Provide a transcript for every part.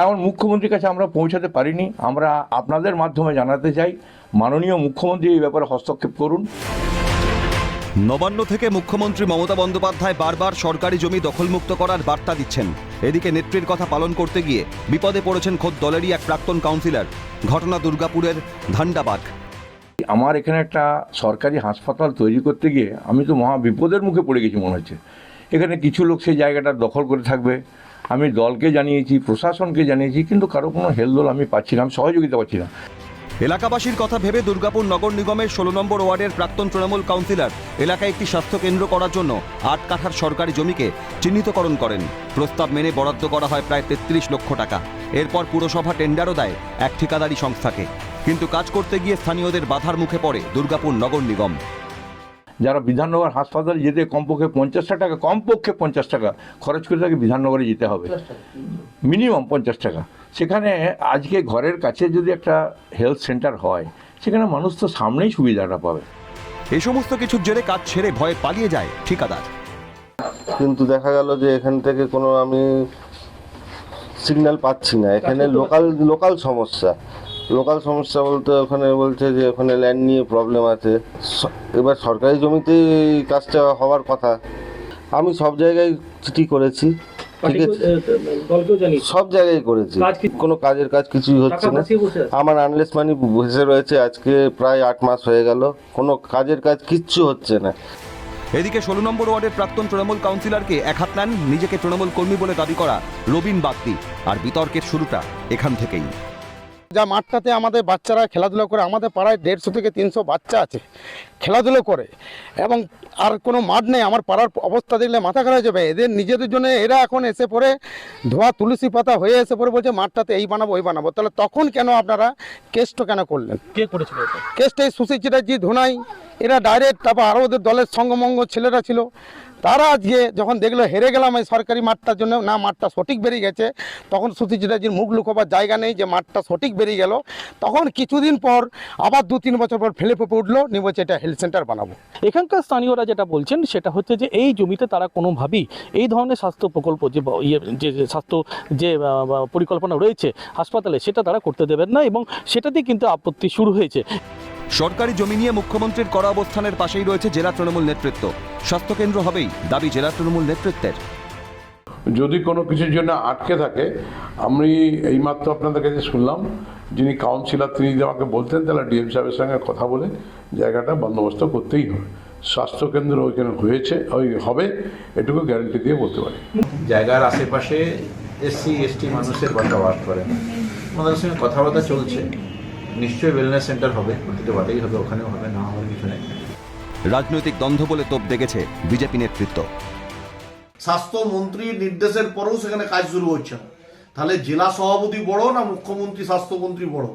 এখন মুখ্যমন্ত্রীর কাছে আমরা পৌঁছাতে পারিনি। আমরা আপনাদের মাধ্যমে জানাতে চাই মাননীয় মুখ্যমন্ত্রী এই ব্যাপারে হস্তক্ষেপ করুন। নবান্ন থেকে মুখ্যমন্ত্রী মমতা বন্দ্যোপাধ্যায় বারবার সরকারি জমি দখলমুক্ত করার বার্তা দিচ্ছেন। এদিকে নেত্রীর কথা পালন করতে গিয়ে বিপদে পড়েছেন খোদ দলেরই এক প্রাক্তন কাউন্সিলর ঘটনা দুর্গাপুরের ধান্ডাবাগ। আমার এখানে একটা সরকারি হাসপাতাল তৈরি করতে গিয়ে আমি তো মহা বিপদের মুখে পড়ে গেছি মনে হচ্ছে। এখানে কিছু লোক সেই জায়গাটা দখল করে থাকবে। আমি দলকে জানিয়েছি, প্রশাসনকে জানিয়েছি, কিন্তু কারও কোনো হেলদোল আমি পাচ্ছি না, আমি সহযোগিতা পাচ্ছি না। এলাকাবাসীর কথা ভেবে দুর্গাপুর নগর নিগমের ষোলো নম্বর ওয়ার্ডের প্রাক্তন তৃণমূল কাউন্সিলর এলাকায় একটি স্বাস্থ্য কেন্দ্র করার জন্য আট কাঠার সরকারি জমিকে চিহ্নিতকরণ করেন। প্রস্তাব মেনে বরাদ্দ করা হয় প্রায় তেত্রিশ লক্ষ টাকা। এরপর পুরসভা টেন্ডারও দেয় এক ঠিকাদারি সংস্থাকে। কিন্তু কাজ করতে গিয়ে স্থানীয়দের বাধার মুখে পড়ে দুর্গাপুর নগর নিগম। যারা বিধাননগর হাসপাতালে যেতে কমপক্ষে পঞ্চাশটা টাকা কমপক্ষে পঞ্চাশ টাকা খরচ করে তাকে বিধাননগরে যেতে হবে। মিনিমাম পঞ্চাশ টাকা। সেখানে আজকে ঘরের কাছে যদি একটা হেলথ সেন্টার হয় সেখানে মানুষ তো সামনেই সুবিধাটা পাবে। এই সমস্ত কিছুর জেরে কাজ ছেড়ে ভয়ে পালিয়ে যায় ঠিকাদার। কিন্তু দেখা গেল যে এখান থেকে কোনো আমি সিগন্যাল পাচ্ছি না। এখানে লোকাল লোকাল সমস্যা। লোকাল সমস্যা বলতে ওখানে বলছে যে ওখানে ল্যান্ড নিয়ে প্রবলেম আছে। এবার সরকারি জমিতেই এই কাজটা হওয়ার কথা। আমি সব জায়গায় চিঠি করেছি ঠিক আছে। সব জায়গায় করেছি। কোনো কাজের কাজ কিছুই হচ্ছে না। আমার আনলেস মানি বসে রয়েছে আজকে প্রায় আট মাস হয়ে গেল। কোনো কাজের কাজ কিচ্ছু হচ্ছে না। এদিকে ষোলো নম্বর ওয়ার্ডের প্রাক্তন তৃণমূল কাউন্সিলরকে এক হাত নেন নিজেকে তৃণমূল কর্মী বলে দাবি করা রবিন বাগদি। আর বিতর্কের শুরুটা এখান থেকেই। যা মাঠটাতে আমাদের বাচ্চারা খেলাধুলা করে আমাদের পাড়ায় দেড়শো থেকে তিনশো বাচ্চা আছে খেলাধুলো করে। এবং আর কোনো মাঠ নেই আমার পাড়ার অবস্থা দেখলে মাথা খারাপ যাবে। এদের নিজেদের জন্য এরা এখন এসে পড়ে ধোয়া তুলসী পাতা হয়ে এসে পড়ে বলছে মাঠটাতে এই বানাবো ওই বানাবো। তাহলে তখন কেন আপনারা কেসটা কেন করলেন? কে করেছিল কেসটা এই সুশীল চ্যাটার্জি ধোনাই এরা ডাইরেক্ট তারপর আরও ওদের দলের সঙ্গমঙ্গ ছেলেরা ছিল। তারা আজকে যখন দেখল, হেরে গেলাম এই সরকারি মাঠটার জন্য, না, মাঠটা সঠিক বেরিয়ে গেছে। তখন সুশীল চ্যাটার্জির মুখ লুকোবার জায়গা নেই যে মাঠটা সঠিক বেরিয়ে গেল। তখন কিছুদিন পর, আবার দু, তিন বছর পর ফেলে পেপে উঠল নিয়ে বলছে এটা হেলথ সেন্টার বানাবো। এখানকার স্থানীয়রা যেটা বলছেন, সেটা হচ্ছে যে এই জমিতে তারা কোনোভাবেই এই ধরনের স্বাস্থ্য প্রকল্প যে ইয়ে যে স্বাস্থ্য যে পরিকল্পনা রয়েছে হাসপাতালে, সেটা তারা করতে দেবেন না এবং সেটাতেই কিন্তু আপত্তি শুরু হয়েছে। সরকারি জমি নিয়ে মুখ্যমন্ত্রীর করা অবস্থানের পাশেই রয়েছে জেলা তৃণমূল নেতৃত্ব। স্বাস্থ্যকেন্দ্র হবেই দাবি জেলা তৃণমূল নেতৃত্বের। যদি কোনো কিছুর জন্য আটকে থাকে আমি এইমাত্র আপনাদের কাছে শুনলাম যিনি কাউন্সিলর তিনি যদি আমাকে বলতেন তাহলে ডিএম সাহেবের সঙ্গে কথা বলে জায়গাটা বন্দোবস্ত করতেই হবে। স্বাস্থ্যকেন্দ্র ওইখানে হয়েছে ওই হবে এটুকু গ্যারান্টি দিয়ে বলতে পারি। জায়গার আশেপাশে এসসি এসটি মানুষের বসবাস করেন আমাদের সঙ্গে কথাবার্তা চলছে। নিশ্চয়ই ওয়েলনেস সেন্টার হবে প্রতিটা ওয়ার্ডেই হবে ওখানেও হবে না হওয়ার কিছু নেই। রাজনৈতিক দ্বন্দ্ব বলে তোপ দেখেছে বিজেপি নেতৃত্ব। স্বাস্থ্যমন্ত্রীর নির্দেশের পরেও সেখানে কাজ শুরু হচ্ছে না। তাহলে জেলা সভাপতি বড় না মুখ্যমন্ত্রী স্বাস্থ্যমন্ত্রী বড়?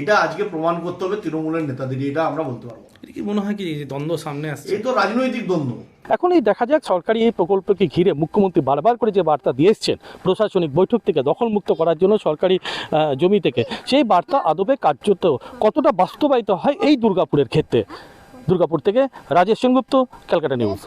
এটা আজকে প্রমাণ করতে হবে তৃণমূলের নেতাদেরই এটা আমরা বলতে পারব। কি মনে হয় কি দ্বন্দ্ব সামনে আসছে? এই তো রাজনৈতিক দ্বন্দ্ব। এখন এই দেখা যাক সরকারি এই প্রকল্পকে ঘিরে মুখ্যমন্ত্রী বারবার করে যে বার্তা দিয়ে এসছেন প্রশাসনিক বৈঠক থেকে দখলমুক্ত করার জন্য সরকারি জমি থেকে। সেই বার্তা আদবে কার্যত কতটা বাস্তবায়িত হয় এই দুর্গাপুরের ক্ষেত্রে? দুর্গাপুর থেকে রাজেশ সেনগুপ্ত ক্যালকাটা নিউজ।